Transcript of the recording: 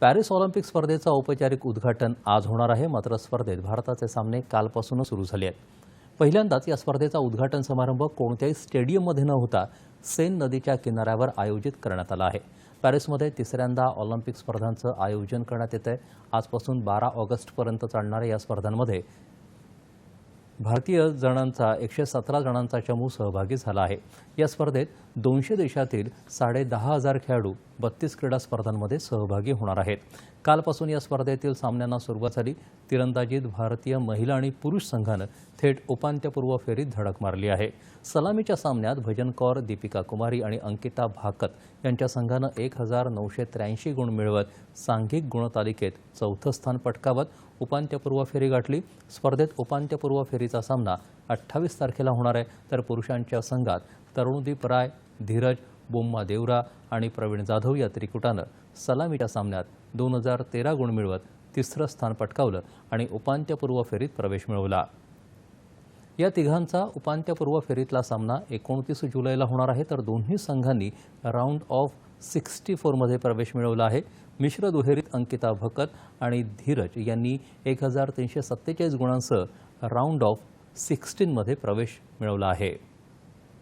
Paris Olympic स्पर्धेचं औपचारिक उद्घाटन आज होणार आहे मात्र स्पर्धेत भारताचे सामने कालपासूनच सुरू झाले आहेत. पहिल्यांदाच या स्पर्धेचा उद्घाटन समारंभ कोणत्याही स्टेडियममध्ये न होता सेन नदीच्या किनाऱ्यावर आयोजित करण्यात आला आहे. पॅरिसमध्ये तिसऱ्यांदा ऑलिम्पिक स्पर्धांचं आयोजन करण्यात येत आहे आजपासून बारा ऑगस्टपर्यंत चालणाऱ्या या स्पर्धांमध्ये भारतीय जणांचा एकशे सतरा जणांचा चमू सहभागी झाला आहे. या स्पर्धेत दोनशे देशातील साडे दहा हजार खेळाडू बत्तीस क्रीडा स्पर्धांमध्ये सहभागी होणार आहेत. कालपासून या स्पर्धेतील सामन्यांना सुरुवात झाली. तिरंदाजीत भारतीय महिला आणि पुरुष संघानं थेट उपांत्यपूर्व फेरीत धडक मारली आहे. सलामीच्या सामन्यात भजन कौर दीपिका कुमारी आणि अंकिता भाकत यांच्या संघानं एक हजार नऊशे त्र्याऐंशी गुण मिळवत सांघिक गुणतालिकेत चौथं स्थान पटकावत उपांत्यपूर्व फेरी गाठली. स्पर्धेत उपांत्यपूर्व फेरीचा सामना अठ्ठावीस तारखेला होणार आहे. तर पुरुषांच्या संघात तरुणदीप राय धीरज बोम्मा देवरा आणि प्रवीण जाधव या त्रिकुटानं सलामीच्या सामन्यात दोन हजार तेरा गुण मिळवत तिसरं स्थान पटकावलं आणि उपांत्यपूर्व फेरीत प्रवेश मिळवला. या तिघांचा उपांत्यपूर्व फेरीतला सामना एकोणतीस जुलैला होणार आहे. तर दोन्ही संघांनी राऊंड ऑफ सिक्स्टी फोरमध्ये प्रवेश मिळवला आहे. मिश्र दुहेरीत अंकिता भकत आणि धीरज यांनी एक हजार तीनशे सत्तेचाळीस गुणांसह राऊंड ऑफ सिक्स्टीनमध्ये प्रवेश मिळवला आहे.